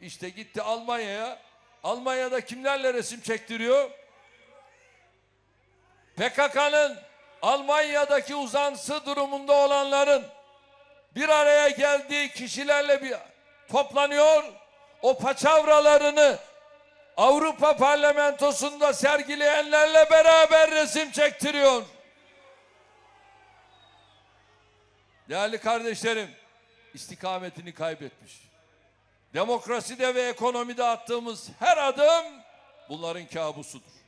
İşte gitti Almanya'ya. Almanya'da kimlerle resim çektiriyor? PKK'nın Almanya'daki uzantısı durumunda olanların bir araya geldiği kişilerle bir toplanıyor. O paçavralarını Avrupa Parlamentosu'nda sergileyenlerle beraber resim çektiriyor. Değerli kardeşlerim, istikametini kaybetmiş. Demokraside ve ekonomide attığımız her adım bunların kabusudur.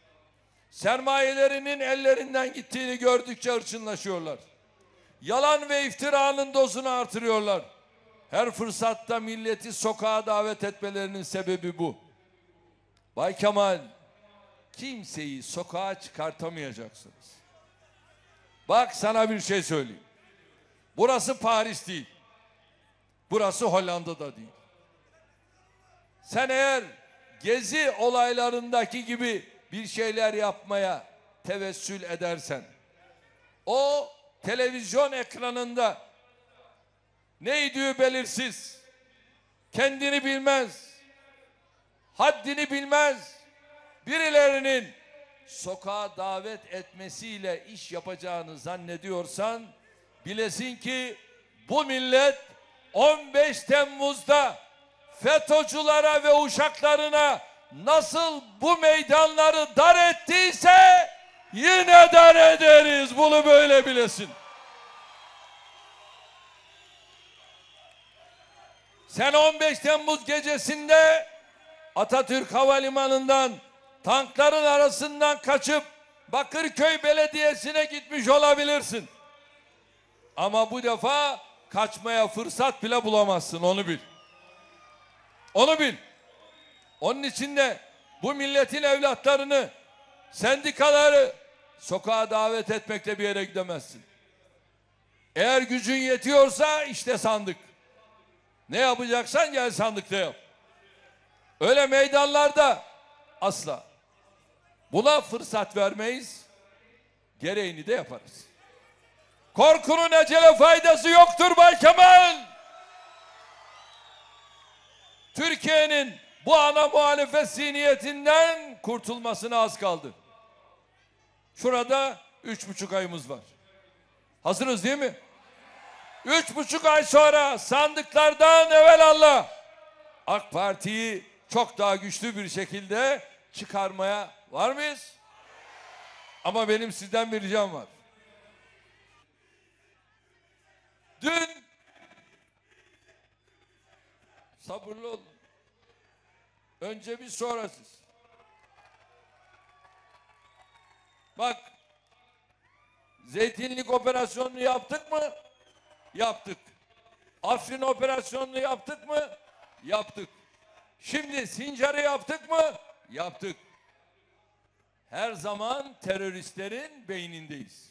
Sermayelerinin ellerinden gittiğini gördükçe hırçınlaşıyorlar. Yalan ve iftiranın dozunu artırıyorlar. Her fırsatta milleti sokağa davet etmelerinin sebebi bu. Bay Kemal, kimseyi sokağa çıkartamayacaksınız. Bak sana bir şey söyleyeyim. Burası Paris değil. Burası Hollanda'da değil. Sen eğer gezi olaylarındaki gibi bir şeyler yapmaya tevessül edersen o televizyon ekranında neydi belirsiz kendini bilmez haddini bilmez birilerinin sokağa davet etmesiyle iş yapacağını zannediyorsan bilesin ki bu millet 15 Temmuz'da FETÖ'cülere ve uşaklarına nasıl bu meydanları dar ettiyse yine dar ederiz. Bunu böyle bilesin. Sen 15 Temmuz gecesinde Atatürk Havalimanı'ndan tankların arasından kaçıp Bakırköy Belediyesi'ne gitmiş olabilirsin. Ama bu defa kaçmaya fırsat bile bulamazsın onu bil. Onu bil. Onun için de bu milletin evlatlarını, sendikaları sokağa davet etmekle bir yere gidemezsin. Eğer gücün yetiyorsa işte sandık. Ne yapacaksan gel sandıkta yap. Öyle meydanlarda asla. Buna fırsat vermeyiz. Gereğini de yaparız. Korkunun ecele faydası yoktur Bay Kemal. Türkiye'nin bu ana muhalefet zihniyetinden kurtulmasına az kaldı. Şurada üç buçuk ayımız var. Hazırız değil mi? Üç buçuk ay sonra sandıklardan evvel Allah AK Parti'yi çok daha güçlü bir şekilde çıkarmaya var mıyız? Ama benim sizden bir ricam var. Dün sabırlı olun. Önce bir sonra siz. Bak zeytinlik operasyonunu yaptık mı? Yaptık. Afrin operasyonunu yaptık mı? Yaptık. Şimdi Sincar'ı yaptık mı? Yaptık. Her zaman teröristlerin beynindeyiz.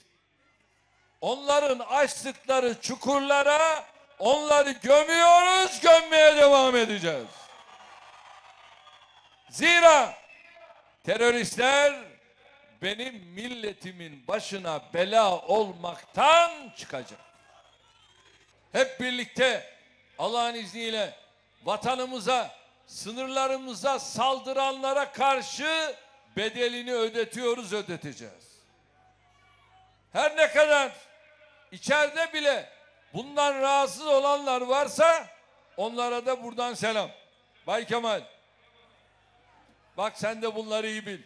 Onların açtıkları çukurlara onları gömüyoruz, gömmeye devam edeceğiz. Zira teröristler benim milletimin başına bela olmaktan çıkacak. Hep birlikte Allah'ın izniyle vatanımıza, sınırlarımıza saldıranlara karşı bedelini ödetiyoruz, ödeteceğiz. Her ne kadar içeride bile bundan rahatsız olanlar varsa onlara da buradan selam. Bay Kemal. Bak sen de bunları iyi bil.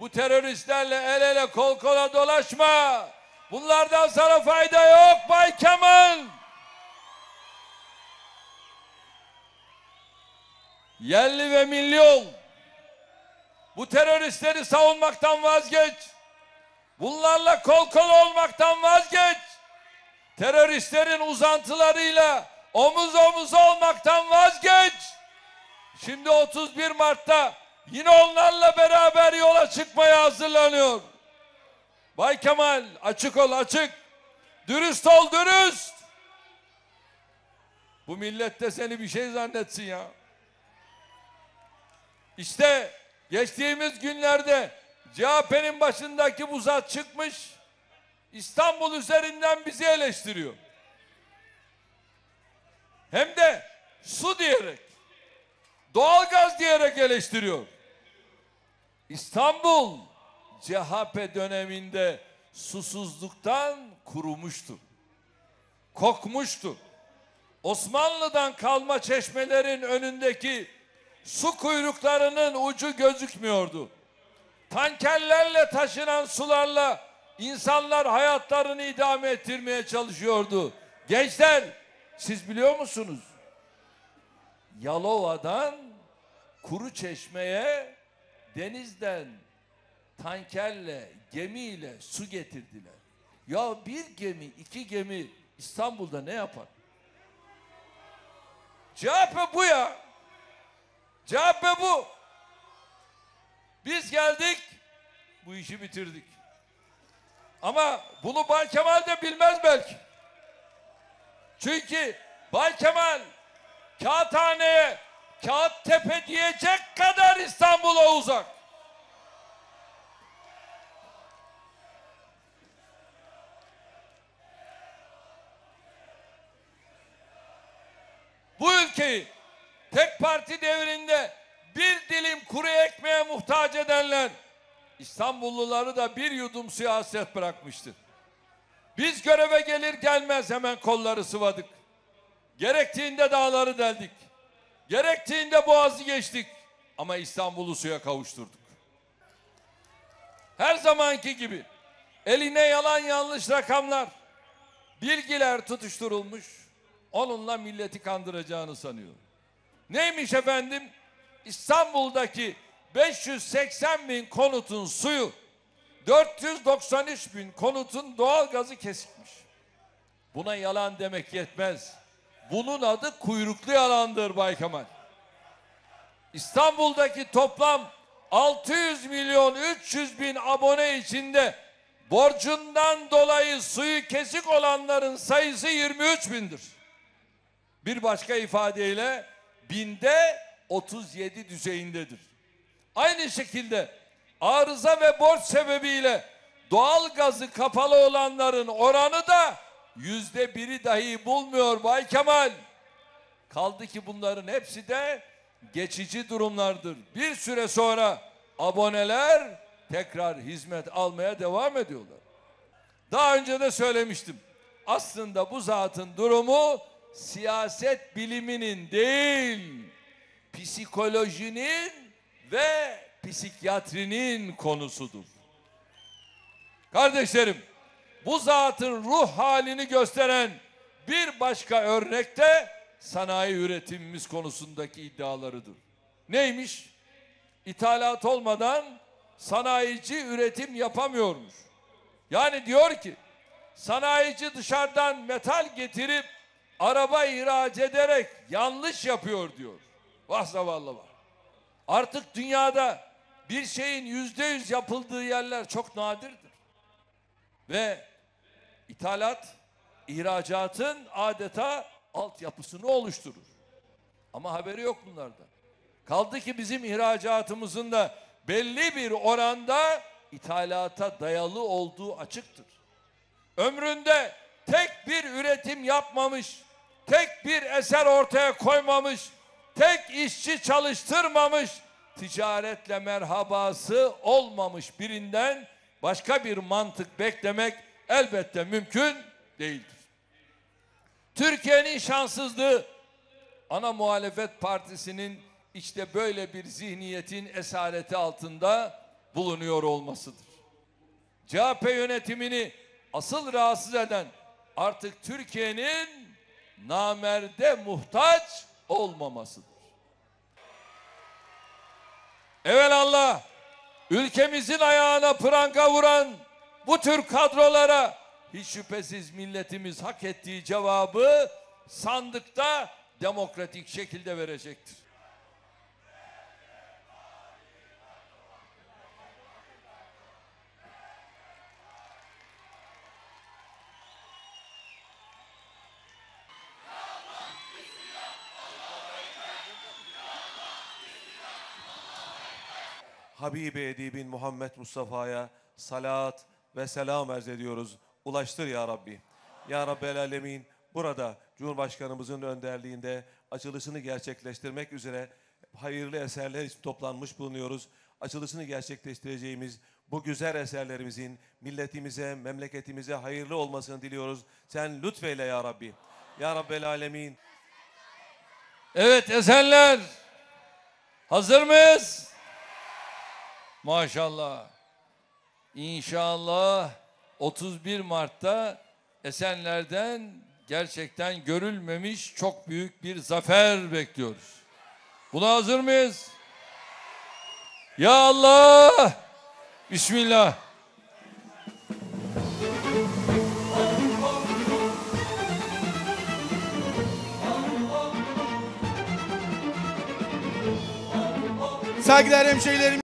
Bu teröristlerle el ele kol kola dolaşma. Bunlardan sana fayda yok Bay Kemal. Yerli ve milli ol. Bu teröristleri savunmaktan vazgeç. Bunlarla kol kola olmaktan vazgeç. Teröristlerin uzantılarıyla omuz omuz olmaktan vazgeç. Şimdi 31 Mart'ta yine onlarla beraber yola çıkmaya hazırlanıyor. Bay Kemal açık ol açık. Dürüst ol dürüst. Bu millet de seni bir şey zannetsin ya. İşte geçtiğimiz günlerde CHP'nin başındaki bu zat çıkmış İstanbul üzerinden bizi eleştiriyor. Hem de su diyerek doğalgaz diyerek eleştiriyor. İstanbul CHP döneminde susuzluktan kurumuştu. Kokmuştu. Osmanlı'dan kalma çeşmelerin önündeki su kuyruklarının ucu gözükmüyordu. Tankerlerle taşınan sularla insanlar hayatlarını idame ettirmeye çalışıyordu. Gençler siz biliyor musunuz? Yalova'dan Kuru Çeşme'ye denizden tankerle, gemiyle su getirdiler. Ya bir gemi, iki gemi İstanbul'da ne yapar? CHP bu ya. CHP bu. Biz geldik, bu işi bitirdik. Ama bunu Bay Kemal de bilmez belki. Çünkü Bay Kemal Kağıthane'ye Kağıttepe diyecek kadar İstanbul'a uzak. Bu ülkeyi tek parti devrinde bir dilim kuru ekmeğe muhtaç edenler İstanbulluları da bir yudum suya hasret bırakmıştır. Biz göreve gelir gelmez hemen kolları sıvadık. Gerektiğinde dağları deldik. Gerektiğinde boğazı geçtik. Ama İstanbul'u suya kavuşturduk. Her zamanki gibi eline yalan yanlış rakamlar, bilgiler tutuşturulmuş. Onunla milleti kandıracağını sanıyor. Neymiş efendim? İstanbul'daki 580 bin konutun suyu 493 bin konutun doğal gazı kesikmiş. Buna yalan demek yetmez. Bunun adı kuyruklu yalandır Bay Kemal. İstanbul'daki toplam 600 milyon 300 bin abone içinde borcundan dolayı suyu kesik olanların sayısı 23 bindir. Bir başka ifadeyle binde 37 düzeyindedir. Aynı şekilde arıza ve borç sebebiyle doğal gazı kapalı olanların oranı da yüzde biri dahi bulmuyor Bay Kemal. Kaldı ki bunların hepsi de geçici durumlardır. Bir süre sonra aboneler tekrar hizmet almaya devam ediyorlar. Daha önce de söylemiştim. Aslında bu zatın durumu siyaset biliminin değil, psikolojinin ve psikiyatrinin konusudur. Kardeşlerim, bu zatın ruh halini gösteren bir başka örnek de sanayi üretimimiz konusundaki iddialarıdır. Neymiş? İthalat olmadan sanayici üretim yapamıyormuş. Yani diyor ki sanayici dışarıdan metal getirip araba ihraç ederek yanlış yapıyor diyor. Vah zavallı var. Artık dünyada bir şeyin yüzde yüz yapıldığı yerler çok nadirdir. Ve ithalat, ihracatın adeta altyapısını oluşturur. Ama haberi yok bunlardan. Kaldı ki bizim ihracatımızın da belli bir oranda ithalata dayalı olduğu açıktır. Ömründe tek bir üretim yapmamış, tek bir eser ortaya koymamış, tek işçi çalıştırmamış, ticaretle merhabası olmamış birinden başka bir mantık beklemek elbette mümkün değildir. Türkiye'nin şanssızlığı ana muhalefet partisinin işte böyle bir zihniyetin esareti altında bulunuyor olmasıdır. CHP yönetimini asıl rahatsız eden artık Türkiye'nin namerde muhtaç olmamasıdır. Evelallah ülkemizin ayağına pranga vuran bu tür kadrolara hiç şüphesiz milletimiz hak ettiği cevabı sandıkta demokratik şekilde verecektir. Habibi Edibin Muhammed Mustafa'ya salat ve selam arz ediyoruz. Ulaştır ya Rabbi. Ya Rabbel Alemin burada Cumhurbaşkanımızın önderliğinde açılışını gerçekleştirmek üzere hayırlı eserler için toplanmış bulunuyoruz. Açılışını gerçekleştireceğimiz bu güzel eserlerimizin milletimize, memleketimize hayırlı olmasını diliyoruz. Sen lütfeyle ya Rabbi. Ya Rabbel Alemin. Evet Esenler. Hazır mıyız? Maşallah. İnşallah 31 Mart'ta Esenler'den gerçekten görülmemiş çok büyük bir zafer bekliyoruz. Buna hazır mıyız? Ya Allah! Bismillah. Saygıdeğer hemşehrilerim